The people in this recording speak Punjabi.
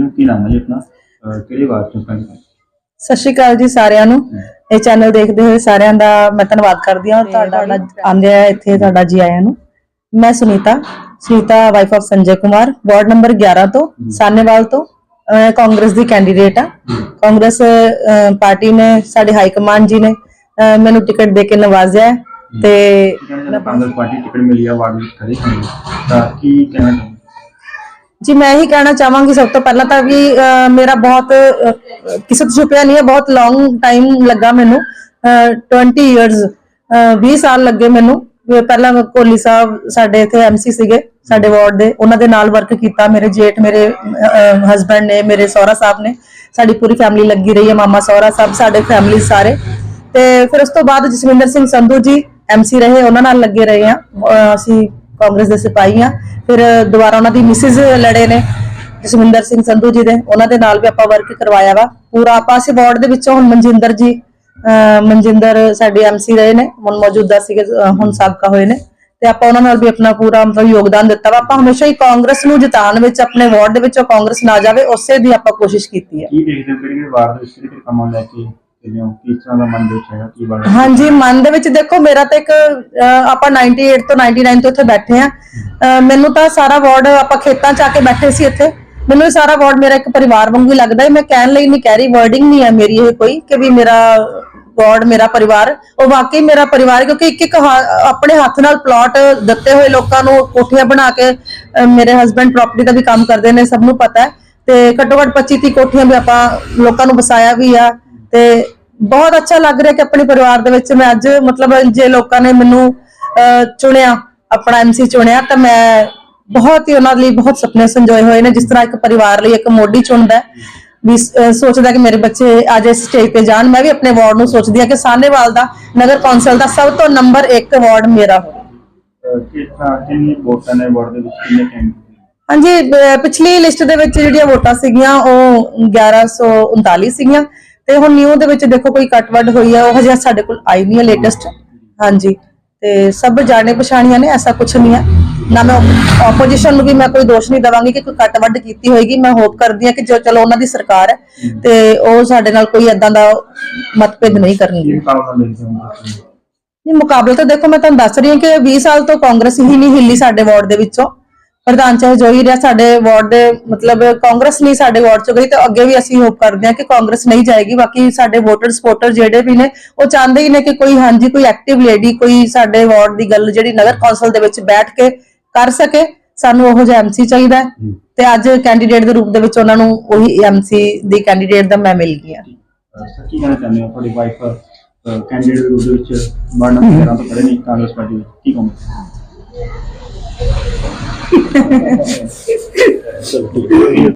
ਜੀ ਕੀ ਨਾਮ ਹੈ ਜੀ ਆਪਣਾ? ਅਹ ਕਿਹੜੀ ਵਾਰ ਤੋਂ ਕੰਨ ਸਤਿ ਸ਼੍ਰੀ ਅਕਾਲ ਜੀ ਸਾਰਿਆਂ ਨੂੰ। ਇਹ ਚੈਨਲ ਦੇਖਦੇ ਹੋਏ ਸਾਰਿਆਂ ਦਾ ਮੈਂ ਧੰਨਵਾਦ ਕਰਦੀ ਹਾਂ ਤੁਹਾਡਾ ਆਂਦੇ ਆ ਇੱਥੇ ਤੁਹਾਡਾ ਜੀ ਆਇਆਂ ਨੂੰ। ਮੈਂ Sunita Sunita wife of Sanjay Kumar ward number 11 ਤੋਂ ਸਾਨੇਵਾਲ ਤੋਂ। ਅਹ ਕਾਂਗਰਸ ਦੀ ਕੈਂਡੀਡੇਟ ਆ ਕਾਂਗਰਸ ਅਹ, ਪਾਰਟੀ ਨੇ ਸਾਡੇ ਹਾਈ ਕਮਾਂਡ ਜੀ ਨੇ ਅਹ, ਮੈਨੂੰ ਟਿਕਟ ਦੇ ਕੇ ਨਵਾਜ਼ਿਆ ਹੈ ਤੇ ਕਾਂਗਰਸ ਪਾਰਟੀ ਟਿਕਟ ਮਿਲੀ ਆ ਵਾਰਡ ਵਿੱਚ ਖੜੇ ਤਾਂ ਕੀ ਕਹਿਣਾ ਚਾਹੁੰਦੇ ਜੀ, ਮੈਂ ਇਹੀ ਕਹਿਣਾ ਚਾਹਾਂਗੀ ਸਭ ਤੋਂ ਪਹਿਲਾਂ ਤਾਂ ਵੀ ਮੇਰਾ ਬਹੁਤ ਕਿਸੇ ਤੋਂ ਛੁਪਿਆ ਨਹੀਂ ਹੈ, ਬਹੁਤ ਲੌਂਗ ਟਾਈਮ ਲੱਗਾ ਮੈਨੂੰ 20 ਇਅਰਸ 20 ਸਾਲ ਲੱਗੇ ਮੈਨੂੰ। ਪਹਿਲਾਂ ਕੋਹਲੀ ਸਾਹਿਬ ਸਾਡੇ ਇੱਥੇ ਐਮਸੀ ਸੀਗੇ, ਸਾਡੇ ਵਾਰਡ ਦੇ, ਉਹਨਾਂ ਦੇ ਨਾਲ ਵਰਕ ਕੀਤਾ, ਮੇਰੇ ਜੇਠ, ਮੇਰੇ ਹਸਬੰਡ ਨੇ, ਮੇਰੇ ਸਹੁਰਾ ਸਾਹਿਬ ਨੇ, ਸਾਡੀ ਪੂਰੀ ਫੈਮਿਲੀ ਲੱਗੀ ਰਹੀ ਹੈ, ਮਾਮਾ ਸਹੁਰਾ ਸਾਹਿਬ, ਸਾਡੇ ਫੈਮਿਲੀ ਸਾਰੇ। ਤੇ ਫਿਰ ਉਸ ਤੋਂ ਬਾਅਦ ਜਸਵਿੰਦਰ ਸਿੰਘ ਸੰਧੂ ਜੀ ਐਮਸੀ ਰਹੇ, ਉਹਨਾਂ ਨਾਲ ਲੱਗੇ ਰਹੇ ਆ ਅਸੀਂ ਕਾਂਗਰਸ ਦੇ ਸਿਪਾਹੀ ਆ ਫਿਰ ਦੁਬਾਰਾ ਉਹਨਾਂ ਦੀ ਮਿਸਿਸ ਲੜੇ ਨੇ, ਜਸਵਿੰਦਰ ਸਿੰਘ ਸੰਧੂ ਜੀ ਦੇ, ਉਹਨਾਂ ਦੇ ਨਾਲ ਵੀ ਆਪਾਂ ਵਰਕ ਕਰਵਾਇਆ ਵਾ। ਪੂਰਾ ਆਪਾਂ ਅਸੀਂ ਵਾਰਡ ਦੇ ਵਿੱਚੋਂ ਹੁਣ ਮਨਜਿੰਦਰ ਜੀ ਮਨਜਿੰਦਰ ਸਾਡੇ ਐਮਸੀ ਰਹੇ ਨੇ, ਹੁਣ ਮੌਜੂਦਾ ਸੀਗੇ ਹੁਣ ਸਾਬਕਾ ਹੋਏ ਨੇ। ਤੇ ਆਪਾਂ ਉਹਨਾਂ ਨਾਲ ਵੀ ਆਪਣਾ ਪੂਰਾ ਮਤਲਬ ਯੋਗਦਾਨ ਦਿੱਤਾ ਵਾ। ਆਪਾਂ ਹਮੇਸ਼ਾ ਹੀ ਕਾਂਗਰਸ ਨੂੰ ਜਿਤਾਉਣ ਵਿੱਚ, ਆਪਣੇ ਵਾਰਡ ਦੇ ਵਿੱਚੋਂ ਕਾਂਗਰਸ ਨਾ ਜਾਵੇ, ਉਸੇ ਦੀ ਆਪਾਂ ਕੋਸ਼ਿਸ਼ ਕੀਤੀ ਹੈ। ਕੀ ਦੇਖਦੇ ਹੋ ਕਿਹੜੇ ਵਾਰਡ ਦੇ ਵਿੱਚ ਕਿਹੜੇ ਕੰਮਾਂ ਲੈ ਕੇ ਚੱਲੇ ਹੋ ਕਿਸ ਤਰ੍ਹਾਂ ਦਾ ਮਨ ਦੇ ਵਿੱਚ ਹੈਗਾ ਕੀ ਬਣ ਹਾਂਜੀ ਮਨ ਦੇ ਵਿੱਚ ਦੇਖੋ ਮੇਰਾ ਤਾਂ ਇੱਕ ਅਹ, ਆਪਾਂ 98 ਤੋਂ 99 ਤੋਂ ਇੱਥੇ ਬੈਠੇ ਆ ਮੈਨੂੰ ਤਾਂ ਸਾਰਾ ਵਾਰਡ ਆਪਾਂ ਖੇਤਾਂ ਚ ਆ ਕੇ ਬੈਠੇ ਸੀ ਇੱਥੇ। ਮੈਨੂੰ ਇਹ ਸਾਰਾ ਵਾਰਡ ਮੇਰਾ ਇੱਕ ਪਰਿਵਾਰ ਵਾਂਗੂ ਹੀ ਲੱਗਦਾ ਹੈ। ਮੈਂ ਕਹਿਣ ਲਈ ਨਹੀਂ ਕਹਿ ਰਹੀ ਵਰਡਿੰਗ ਨਹੀਂ ਹੈ ਮੇਰੀ ਇਹ ਕੋਈ ਕਿ ਵੀ ਮੇਰਾ ਵਾਰਡ ਮੇਰਾ ਪਰਿਵਾਰ ਉਹ ਵਾਕਈ ਮੇਰਾ ਪਰਿਵਾਰ ਹੈ ਕਿਉਂਕਿ ਇੱਕ ਇੱਕ ਹਾ- ਆਪਣੇ ਹੱਥ ਨਾਲ ਪਲਾਟ ਦਿੱਤੇ ਹੋਏ ਲੋਕਾਂ ਨੂੰ ਕੋਠੀਆਂ ਬਣਾ ਕੇ ਅਹ, ਮੇਰੇ ਹਸਬੰਡ ਪ੍ਰਾਪਰਟੀ ਦਾ ਵੀ ਕੰਮ ਕਰਦੇ ਨੇ ਸਭ ਨੂੰ ਪਤਾ ਹੈ। ਤੇ ਘੱਟੋ ਘੱਟ 25 30 ਕੋਠੀਆਂ ਵੀ ਆਪਾਂ ਲੋਕਾਂ ਨੂੰ ਵਸਾਇਆ ਵੀ ਆ। ਤੇ ਬਹੁਤ ਅੱਛਾ ਲੱਗ ਰਿਹਾ ਕਿ ਆਪਣੇ ਪਰਿਵਾਰ ਦੇ ਵਿੱਚ ਮੈਂ ਅੱਜ ਮਤਲਬ ਜੇ ਲੋਕਾਂ ਨੇ ਮੈਨੂੰ ਚੁਣਿਆ ਆਪਣਾ ਐਮਸੀ ਚੁਣਿਆ ਤਾਂ ਮੈਂ ਬਹੁਤ ਹੀ ਉਹਨਾਂ ਲਈ ਬਹੁਤ ਸੁਪਨੇ ਸੰਜੋਏ ਹੋਏ ਨੇ ਜਿਸ ਤਰ੍ਹਾਂ ਇੱਕ ਪਰਿਵਾਰ ਲਈ ਇੱਕ ਮੋਢੀ ਚੁਣਦਾ ਵੀ ਸੋਚਦਾ ਕਿ ਮੇਰੇ ਬੱਚੇ ਅੱਜ ਇਸ ਸਟੇਜ ਤੇ ਜਾਣ। ਮੈਂ ਵੀ ਆਪਣੇ ਵਾਰਡ ਨੂੰ ਸੋਚਦੀ ਹਾਂ ਕਿ ਸਾਹਨੇਵਾਲ ਦਾ ਨਗਰ ਕੌਂਸਲ ਦਾ ਸਭ ਤੋਂ ਨੰਬਰ 1 ਵਾਰਡ ਮੇਰਾ ਹੋਵੇ। ਅਹ ਕਿਸ ਤਰ੍ਹਾਂ ਕਿੰਨੀ ਵੋਟਾਂ ਨੇ ਵਾਰਡ ਦੇ ਵਿੱਚ? ਕਿੰਨੇ ਕੈਂਡੀਡੇਟ ਹਾਂਜੀ ਪਿਛਲੀ ਲਿਸਟ ਦੇ ਵਿੱਚ ਜਿਹੜੀਆਂ ਵੋਟਾਂ ਸੀਗੀਆਂ ਉਹ 1139 ਸੀਗੀਆਂ। ਤੇ ਹੁਣ ਨਿਊ ਦੇ ਵਿੱਚ ਦੇਖੋ ਕੋਈ ਕੱਟ-ਵੱਡ ਹੋਈ ਹੈ ਉਹ ਹਜੇ ਸਾਡੇ ਕੋਲ ਆਈ ਨਹੀਂ ਹੈ ਲੇਟੈਸਟ ਹਾਂਜੀ ਤੇ ਸਭ ਜਾਣੇ ਪਛਾਣੀਆਂ ਨੇ ਐਸਾ ਕੁਝ ਨਹੀਂ ਹੈ ਨਾ ਮੈਂ ਆਪੋਜੀਸ਼ਨ ਨੂੰ ਵੀ ਮੈਂ ਕੋਈ ਦੋਸ਼ ਨਹੀਂ ਦਵਾਂਗੀ ਕਿ ਕੋਈ ਕੱਟ-ਵੱਡ ਕੀਤੀ ਹੋਏਗੀ। ਮੈਂ ਹੋਪ ਕਰਦੀ ਹਾਂ ਕਿ ਜੋ ਚਲੋ ਉਹਨਾਂ ਦੀ ਸਰਕਾਰ ਹੈ ਤੇ ਉਹ ਸਾਡੇ ਨਾਲ ਕੋਈ ਏਦਾਂ ਦਾ ਮਤਭੇਦ ਨਹੀਂ ਕਰਨਗੇ? ਨਹੀਂ ਮੁਕਾਬਲਾ ਤਾਂ ਦੇਖੋ ਮੈਂ ਤੁਹਾਨੂੰ ਦੱਸ ਰਹੀ ਹਾਂ ਕਿ 20 ਸਾਲ ਤੋਂ ਕਾਂਗਰਸ ਹੀ ਨਹੀਂ ਹਿੱਲੀ ਸਾਡੇ ਵਾਰਡ ਦੇ ਵਿੱਚੋਂ। ਪ੍ਰਧਾਨ ਚਾਹੇ ਜੋ ਹੀ ਰਿਹਾ ਸਾਡੇ ਵਾਰਡ ਦੇ ਮਤਲਬ ਕਾਂਗਰਸ ਨਹੀਂ ਸਾਡੇ ਵਾਰਡ ਚੋਂ ਗਈ ਤਾਂ ਅੱਗੇ ਵੀ ਅਸੀਂ ਹੋਪ ਕਰਦੇ ਹਾਂ ਕਿ ਕਾਂਗਰਸ ਨਹੀਂ ਜਾਏਗੀ। ਬਾਕੀ ਸਾਡੇ ਵੋਟਰ ਸਪੋਰਟਰ ਜਿਹੜੇ ਵੀ ਨੇ ਉਹ ਚਾਹੁੰਦੇ ਹੀ ਨੇ ਕਿ ਕੋਈ ਹਾਂਜੀ ਕੋਈ ਐਕਟਿਵ ਲੇਡੀ ਕੋਈ ਸਾਡੇ ਵਾਰਡ ਦੀ ਗੱਲ ਜਿਹੜੀ ਨਗਰ ਕੌਂਸਲ ਦੇ ਵਿੱਚ ਬੈਠ ਕੇ ਕਰ ਸਕੇ। ਸਾਨੂੰ ਉਹੋ ਜਿਹਾ ਐਮਸੀ ਚਾਹੀਦਾ ਤੇ ਅੱਜ ਕੈਂਡੀਡੇਟ ਦੇ ਰੂਪ ਦੇ ਵਿੱਚ ਉਹਨਾਂ ਨੂੰ ਉਹੀ ਐਮਸੀ ਦੀ ਕੈਂਡੀਡੇਟ ਦਾ ਮੈਂ ਮਿਲ ਸਰ ਕੀ ਕਹਿਣਾ ਚਾਹੁੰਦੇ ਹੋ? ਤੁਹਾਡੀ ਵਾਈਫ ਕੈਂਡੀਡੇਟ ਦੇ ਰੂਪ ਦੇ ਵਿੱਚ ਨੰਬਰ 11 ਤੋਂ ਖੜੇ ਨੇ ਕਾਂਗਰਸ ਪਾਰਟੀ ਵਿੱਚ। ਕੀ ਕਹੋਗੇ? é, é, é, é, é, é, é.